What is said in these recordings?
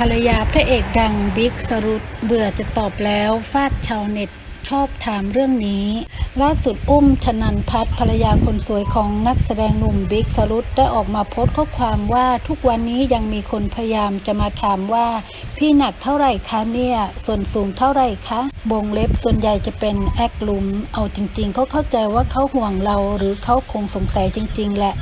ภรรยาพระเอกดังบิ๊กสรุตเบื่อจะตอบแล้วฟาดชาวเน็ตชอบถามเรื่องนี้ ล่าสุดอุ้มชนันพัฒน์ภรรยาคนสวยของนักแสดงหนุ่มบิ๊กสรุตได้ออกมาโพสต์ข้อความว่าทุกวันนี้ยังมีคนพยายามจะมาถามว่า พี่หนักเท่าไหร่คะเนี่ย ส่วนสูงเท่าไหร่คะวงเล็บส่วนใหญ่จะเป็นแอคลุม เอาจริงๆเขาเข้าใจว่าเขาห่วงเราหรือเขาคงสงสัยจริง ๆ แหละ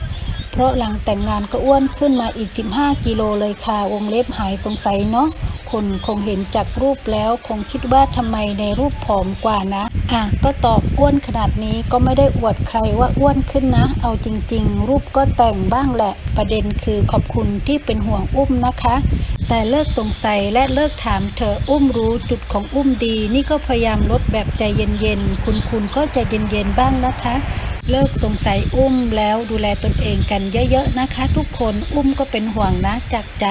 เพราะหลังแต่งงานก็อ้วนขึ้นมาอีก 15 กิโลเลยค่ะ วงเล็บหายสงสัยเนาะ คนคงเห็นจากรูปแล้วคงคิดว่าทำไมในรูปผอมกว่านะ อะ ก็ตอบอ้วนขนาดนี้ก็ไม่ได้อวดใครว่าอ้วนขึ้นนะ เอาจริง ๆ รูปก็แต่งบ้างแหละ ประเด็นคือขอบคุณที่เป็นห่วงอุ้มนะคะ แต่เลิกสงสัยและเลิกถามเธออุ้มรู้จุดของอุ้มดี นี่ก็พยายามลดแบบใจเย็นๆ คุณคุณก็ใจเย็นๆบ้างนะคะ เลิกสงสัยอุ้มแล้วดูแลตนเองกันเยอะๆนะคะ ทุกคนอุ้มก็เป็นห่วงนะจากใจ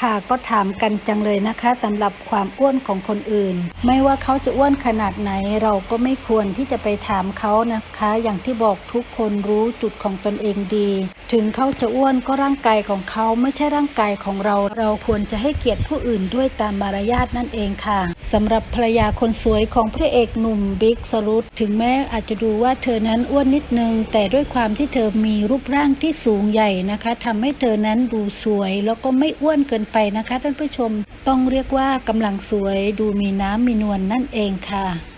ค่ะก็ถามกันจังเลยนะคะสำหรับความอ้วนของคนอื่น ไม่ว่าเขาจะอ้วนขนาดไหนเราก็ไม่ควรที่จะไปถามเขานะคะ อย่างที่บอกทุกคนรู้จุดของตนเองดี ถึงเขาจะอ้วนก็ร่างกายของเขาไม่ใช่ร่างกายของเรา เราควรจะให้เกียรติผู้อื่นด้วยตามมารยาทนั่นเองค่ะ สำหรับภรรยาคนสวยของพระเอกหนุ่มบิ๊กสรุตถึงแม้อาจจะดูว่าเธอนั้นอ้วนนิดนึง แต่ด้วยความที่เธอมีรูปร่างที่สูงใหญ่นะคะทำให้เธอนั้นดูสวย แล้วก็ไม่อ้วนเกินไปนะคะท่านผู้ชม ต้องเรียกว่ากำลังสวยดูมีน้ำมีนวลนั่นเองค่ะ